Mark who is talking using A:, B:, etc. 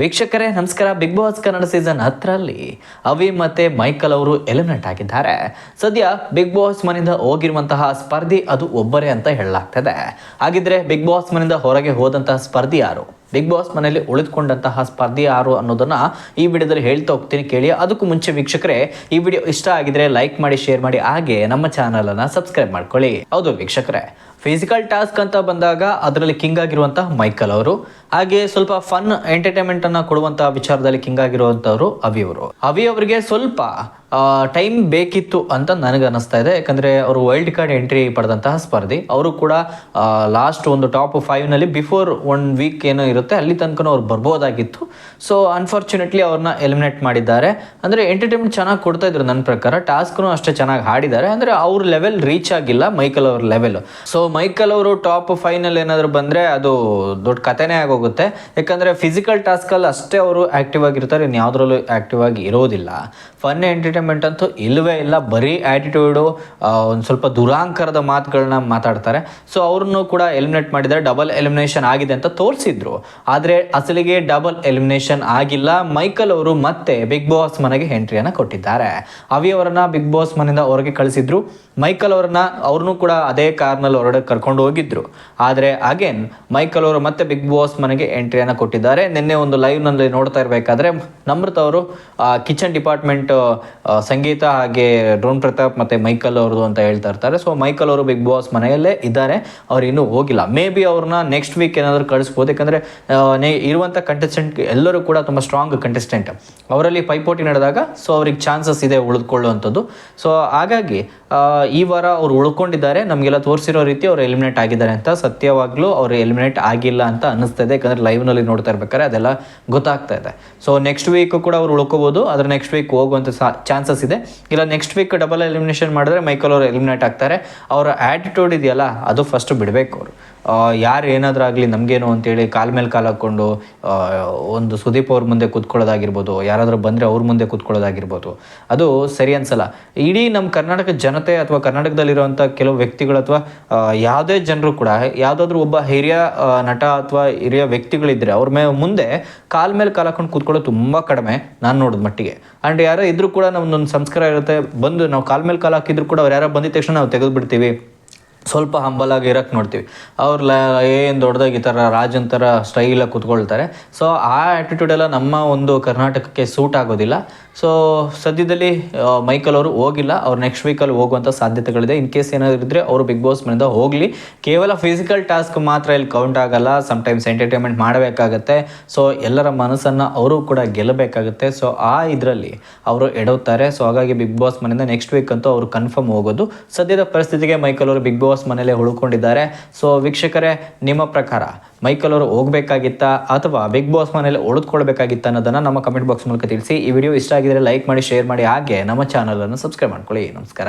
A: ವೀಕ್ಷಕರೇ, ನಮಸ್ಕಾರ. Big boss Kannada season ಹತ್ತರಲ್ಲಿ ಅವಿ ಮತ್ತೆ ಮೈಕಲ್ ಅವರು ಎಲಿಮಿನೇಟ್ ಆಗಿದ್ದಾರೆ. ಸದ್ಯ ಬಿಗ್ ಬಾಸ್ ಮನೆಯಿಂದ ಹೋಗಿರುವಂತಹ ಸ್ಪರ್ಧಿ ಅದು ಒಬ್ಬರೇ ಅಂತ ಹೇಳಲಾಗ್ತದೆ. ಹಾಗಿದ್ರೆ ಬಿಗ್ ಬಾಸ್ ಮನೆಯಿಂದ ಹೊರಗೆ ಹೋದಂತಹ ಸ್ಪರ್ಧಿ ಯಾರು? ಬಿಗ್ ಬಾಸ್ ಮನೆಯಲ್ಲಿ ಉಳಿದುಕೊಂಡಂತಹ ಸ್ಪರ್ಧಿ ಯಾರು ಅನ್ನೋದನ್ನ ಈ ವಿಡಿಯೋದಲ್ಲಿ ಹೇಳ್ತಾ ಹೋಗ್ತೀನಿ ಕೇಳಿ. ಅದಕ್ಕೂ ಮುಂಚೆ ವೀಕ್ಷಕರೇ, ಈ ವಿಡಿಯೋ ಇಷ್ಟ ಆಗಿದ್ರೆ ಲೈಕ್ ಮಾಡಿ, ಶೇರ್ ಮಾಡಿ. ಹಾಗೆ ನಮ್ಮ ಚಾನಲ್ ಅನ್ನ ಸಬ್ಸ್ಕ್ರೈಬ್ ಮಾಡ್ಕೊಳ್ಳಿ. ಹೌದು ವೀಕ್ಷಕರೇ ಫಿಸಿಕಲ್ ಟಾಸ್ಕ್ ಅಂತ ಬಂದಾಗ ಅದರಲ್ಲಿ ಕಿಂಗ್ ಆಗಿರುವಂತಹ ಮೈಕಲ್ ಅವರು. ಹಾಗೆ ಸ್ವಲ್ಪ ಫನ್ ಎಂಟರ್ಟೈನ್ಮೆಂಟ್ ಅನ್ನ ಕೊಡುವಂತಹ ವಿಚಾರದಲ್ಲಿ ಕಿಂಗ್ ಆಗಿರುವಂತವರು ಅವಿ ಅವರು. ಅವಿ ಅವರಿಗೆ ಸ್ವಲ್ಪ ಟೈಮ್ ಬೇಕಿತ್ತು ಅಂತ ನನಗೆ ಅನಿಸ್ತಾ ಇದೆ. ಯಾಕಂದ್ರೆ ಅವರು ವೈಲ್ಡ್ ಕಾರ್ಡ್ ಎಂಟ್ರಿ ಪಡೆದಂತಹ ಸ್ಪರ್ಧಿ. ಅವರು ಕೂಡ ಲಾಸ್ಟ್ ಒಂದು ಟಾಪ್ ಫೈವ್ನಲ್ಲಿ ಬಿಫೋರ್ ಒನ್ ವೀಕ್ ಏನೋ ಇರುತ್ತೆ, ಅಲ್ಲಿ ತನಕ ಅವ್ರು ಬರ್ಬೋದಾಗಿತ್ತು. ಸೊ ಅನ್ಫಾರ್ಚುನೇಟ್ಲಿ ಅವ್ರನ್ನ ಎಲಿಮಿನೇಟ್ ಮಾಡಿದ್ದಾರೆ. ಅಂದ್ರೆ ಎಂಟರ್ಟೈನ್ಮೆಂಟ್ ಚೆನ್ನಾಗಿ ಕೊಡ್ತಾ ಇದ್ರು ನನ್ನ ಪ್ರಕಾರ. ಟಾಸ್ಕ್ನು ಅಷ್ಟೇ ಚೆನ್ನಾಗಿ ಹಾಡಿದ್ದಾರೆ. ಅಂದ್ರೆ ಅವ್ರ ಲೆವೆಲ್ ರೀಚ್ ಆಗಿಲ್ಲ ಮೈಕಲ್ ಅವ್ರ ಲೆವೆಲ್ ಸೊ ಮೈಕಲ್ ಅವರು ಟಾಪ್ ಫೈನಲ್ ಏನಾದರೂ ಬಂದರೆ ಅದು ದೊಡ್ಡ ಕಥೆನೇ ಆಗೋಗುತ್ತೆ. ಯಾಕಂದ್ರೆ ಫಿಸಿಕಲ್ ಟಾಸ್ಕ್ ಅಲ್ಲಿ ಅಷ್ಟೇ ಅವರು ಆಕ್ಟಿವ್ ಆಗಿರ್ತಾರೆ ಇನ್ನು ಆಕ್ಟಿವ್ ಆಗಿ ಇರೋದಿಲ್ಲ. ಫನ್ ಎಂಟರ್ಟೈನ್ಮೆಂಟ್ ಅಂತೂ ಇಲ್ಲವೇ ಇಲ್ಲ. ಬರೀ ಆಟಿಟ್ಯೂಡು ಒಂದು ಸ್ವಲ್ಪ ದುರಾಂಕರದ ಮಾತುಗಳನ್ನ ಮಾತಾಡ್ತಾರೆ. ಸೊ ಅವ್ರನ್ನೂ ಕೂಡ ಎಲಿಮಿನೇಟ್ ಮಾಡಿದರೆ ಡಬಲ್ ಎಲಿಮಿನೇಷನ್ ಆಗಿದೆ ಅಂತ ತೋರಿಸಿದ್ರು. ಆದರೆ ಅಸಲಿಗೆ ಡಬಲ್ ಎಲಿಮಿನೇಷನ್ ಆಗಿಲ್ಲ. ಮೈಕಲ್ ಅವರು ಮತ್ತೆ ಬಿಗ್ ಬಾಸ್ ಮನೆಗೆ ಎಂಟ್ರಿಯನ್ನು ಕೊಟ್ಟಿದ್ದಾರೆ. ಅವಿ ಅವರನ್ನ ಬಿಗ್ ಬಾಸ್ ಮನೆಯಿಂದ ಹೊರಗೆ ಕಳಿಸಿದ್ರು. ಮೈಕಲ್ ಅವರನ್ನ, ಅವ್ರನ್ನೂ ಕೂಡ ಅದೇ ಕಾರ್ನಲ್ಲಿ ಹೊರಗಡೆ ಕರ್ಕೊಂಡು ಹೋಗಿದ್ರು. ಆದರೆ ಅಗೇನ್ ಮೈಕಲ್ ಅವರು ಮತ್ತೆ ಬಿಗ್ ಬಾಸ್ ಮನೆಗೆ ಎಂಟ್ರಿಯನ್ನು ಕೊಟ್ಟಿದ್ದಾರೆ. ನಿನ್ನೆ ಒಂದು ಲೈವ್ನಲ್ಲಿ ನೋಡ್ತಾ ಇರಬೇಕಾದ್ರೆ, ನಮ್ರತ್ ಅವರು ಕಿಚನ್ ಡಿಪಾರ್ಟ್ಮೆಂಟ್ ಸಂಗೀತ ಹಾಗೆ ಡ್ರೋನ್ ಪ್ರತಾಪ್ ಮತ್ತೆ ಮೈಕಲ್ ಅವ್ರದ್ದು ಅಂತ ಹೇಳ್ತಾ ಇರ್ತಾರೆ. ಸೊ ಮೈಕಲ್ ಅವರು ಬಿಗ್ ಬಾಸ್ ಮನೆಯಲ್ಲೇ ಇದ್ದಾರೆ. ಅವ್ರು ಇನ್ನೂ ಹೋಗಿಲ್ಲ. ಮೇ ಬಿ ಅವ್ರನ್ನ ನೆಕ್ಸ್ಟ್ ವೀಕ್ ಏನಾದರೂ ಕಳಿಸ್ಬೋದು. ಯಾಕಂದರೆ ಇರುವಂಥ ಕಂಟೆಸ್ಟೆಂಟ್ ಎಲ್ಲರೂ ಕೂಡ ತುಂಬ ಸ್ಟ್ರಾಂಗ್ ಕಂಟೆಸ್ಟೆಂಟ್ ಅವರಲ್ಲಿ ಪೈಪೋಟಿ ನಡೆದಾಗ ಸೊ ಅವ್ರಿಗೆ ಚಾನ್ಸಸ್ ಇದೆ ಉಳಿದುಕೊಳ್ಳುವಂಥದ್ದು ಸೊ ಹಾಗಾಗಿ ಈ ವಾರ ಅವ್ರು ಉಳ್ಕೊಂಡಿದ್ದಾರೆ. ನಮಗೆಲ್ಲ ತೋರಿಸಿರೋ ರೀತಿ ಅವ್ರು ಎಲಿಮಿನೇಟ್ ಆಗಿದ್ದಾರೆ ಅಂತ ಸತ್ಯವಾಗ್ಲೂ ಅವ್ರು ಎಲಿಮಿನೇಟ್ ಆಗಿಲ್ಲ ಅಂತ ಅನಿಸ್ತಾ ಇದೆ ಯಾಕಂದ್ರೆ ಲೈವ್ನಲ್ಲಿ ನೋಡ್ತಾ ಇರ್ಬೇಕಾದ್ರೆ ಅದೆಲ್ಲ ಗೊತ್ತಾಗ್ತಾ ಇದೆ. ಸೊ ನೆಕ್ಸ್ಟ್ ವೀಕ್ ಕೂಡ ಅವ್ರು ಉಳ್ಕೋಬೋದು. ಅದ್ರ ನೆಕ್ಸ್ಟ್ ವೀಕ್ ಹೋಗುವಂಥ ಚಾನ್ಸಸ್ ಇದೆ. ಇಲ್ಲ ನೆಕ್ಸ್ಟ್ ವೀಕ್ ಡಬಲ್ ಎಲಿಮಿನೇಷನ್ ಮಾಡಿದ್ರೆ ಮೈಕಲ್ ಅವರು ಎಲಿಮಿನೇಟ್ ಆಗ್ತಾರೆ. ಅವರ ಆ್ಯಟಿಟ್ಯೂಡ್ ಇದೆಯಲ್ಲ, ಅದು ಫಸ್ಟ್ ಬಿಡಬೇಕು ಅವರು. ಯಾರು ಏನಾದರೂ ಆಗಲಿ ನಮಗೇನು ಅಂತೇಳಿ ಕಾಲ್ ಮೇಲೆ ಕಾಲು ಹಾಕ್ಕೊಂಡು ಒಂದು ಸುದೀಪ್ ಅವ್ರ ಮುಂದೆ ಕೂತ್ಕೊಳ್ಳೋದಾಗಿರ್ಬೋದು, ಯಾರಾದರೂ ಬಂದರೆ ಅವ್ರ ಮುಂದೆ ಕೂತ್ಕೊಳ್ಳೋದಾಗಿರ್ಬೋದು. ಅದು ಸರಿ ಅನ್ಸಲ್ಲ. ಇಡೀ ನಮ್ಮ ಕರ್ನಾಟಕ ಜನತೆ ಅಥವಾ ಕರ್ನಾಟಕದಲ್ಲಿರುವಂಥ ಕೆಲವು ವ್ಯಕ್ತಿಗಳು ಅಥವಾ ಯಾವುದೇ ಜನರು ಕೂಡ, ಯಾವುದಾದ್ರೂ ಒಬ್ಬ ಹಿರಿಯ ನಟ ಅಥವಾ ಹಿರಿಯ ವ್ಯಕ್ತಿಗಳಿದ್ದರೆ ಅವ್ರ ಮೇ, ಮುಂದೆ ಕಾಲ್ ಮೇಲೆ ಕಾಲು ಹಾಕೊಂಡು ಕೂತ್ಕೊಳ್ಳೋದು ತುಂಬ ಕಡಿಮೆ ನಾನು ನೋಡಿದ ಮಟ್ಟಿಗೆ. ಆ್ಯಂಡ್ ಯಾರೋ ಇದ್ರೂ ಕೂಡ ನಮ್ದೊಂದು ಸಂಸ್ಕಾರ ಇರುತ್ತೆ, ಬಂದು ನಾವು ಕಾಲ್ ಮೇಲೆ ಕಾಲು ಹಾಕಿದ್ರು ಕೂಡ ಅವ್ರು ಯಾರೋ ಬಂದಿದ್ದ ತಕ್ಷಣ ನಾವು ತೆಗೆದು ಬಿಡ್ತೀವಿ ಸ್ವಲ್ಪ ಹಂಬಲಾಗಿ ಇರೋಕ್ಕೆ ನೋಡ್ತೀವಿ. ಅವ್ರು ಲ ಏನು ದೊಡ್ಡದಾಗಿ ಈ ಥರ ರಾಜನ್ ಥರ ಸ್ಟೈಲಾಗಿ ಕೂತ್ಕೊಳ್ತಾರೆ. ಸೊ ಆ ಆ್ಯಟಿಟ್ಯೂಡ್ ಎಲ್ಲ ನಮ್ಮ ಒಂದು ಕರ್ನಾಟಕಕ್ಕೆ ಸೂಟ್ ಆಗೋದಿಲ್ಲ. ಸೊ ಸದ್ಯದಲ್ಲಿ ಮೈಕಲ್ ಅವರು ಹೋಗಿಲ್ಲ. ಅವ್ರು ನೆಕ್ಸ್ಟ್ ವೀಕಲ್ಲಿ ಹೋಗುವಂಥ ಸಾಧ್ಯತೆಗಳಿದೆ. ಇನ್ ಕೇಸ್ ಏನಾದರೂ ಇದ್ದರೆ ಅವರು ಬಿಗ್ ಬಾಸ್ ಮನೆಯಿಂದ ಹೋಗಲಿ. ಕೇವಲ ಫಿಸಿಕಲ್ ಟಾಸ್ಕ್ ಮಾತ್ರ ಇಲ್ಲಿ ಕೌಂಟ್ ಆಗಲ್ಲ. ಸಮ್ಟೈಮ್ಸ್ ಎಂಟರ್ಟೈನ್ಮೆಂಟ್ ಮಾಡಬೇಕಾಗತ್ತೆ. ಸೊ ಎಲ್ಲರ ಮನಸ್ಸನ್ನು ಅವರು ಕೂಡ ಗೆಲ್ಲಬೇಕಾಗುತ್ತೆ. ಸೊ ಆ ಇದರಲ್ಲಿ ಅವರು ಎಡುತ್ತಾರೆ ಸೊ ಹಾಗಾಗಿ ಬಿಗ್ ಬಾಸ್ ಮನೆಯಿಂದ ನೆಕ್ಸ್ಟ್ ವೀಕ್ ಅಂತೂ ಅವರು ಕನ್ಫರ್ಮ್ ಹೋಗೋದು. ಸದ್ಯದ ಪರಿಸ್ಥಿತಿಗೆ ಮೈಕಲ್ ಅವರು ಬಿಗ್ ಬಾಸ್ ಮನೇಲೆ ಉಳ್ಕೊಂಡಿದ್ದಾರೆ. ಸೊ ವೀಕ್ಷಕರೇ, ನಿಮ್ಮ ಪ್ರಕಾರ ಮೈಕಲ್ ಅವರು ಹೋಗಬೇಕಾಗಿತ್ತಾ ಅಥವಾ ಬಿಗ್ ಬಾಸ್ ಮನೇಲಿ ಉಳಿದುಕೊಳ್ಬೇಕಾಗಿತ್ತ ಅನ್ನೋದನ್ನು ನಮ್ಮ ಕಮೆಂಟ್ ಬಾಕ್ಸ್ ಮೂಲಕ ತಿಳಿಸಿ. ಈ ವಿಡಿಯೋ ಇಷ್ಟ ಆಗಿದ್ರೆ ಲೈಕ್ ಮಾಡಿ ಶೇರ್ ಮಾಡಿ, ಹಾಗೆ ನಮ್ಮ ಚಾನಲನ್ನು ಸಬ್ಸ್ಕ್ರೈಬ್ ಮಾಡ್ಕೊಳ್ಳಿ. ನಮಸ್ಕಾರ.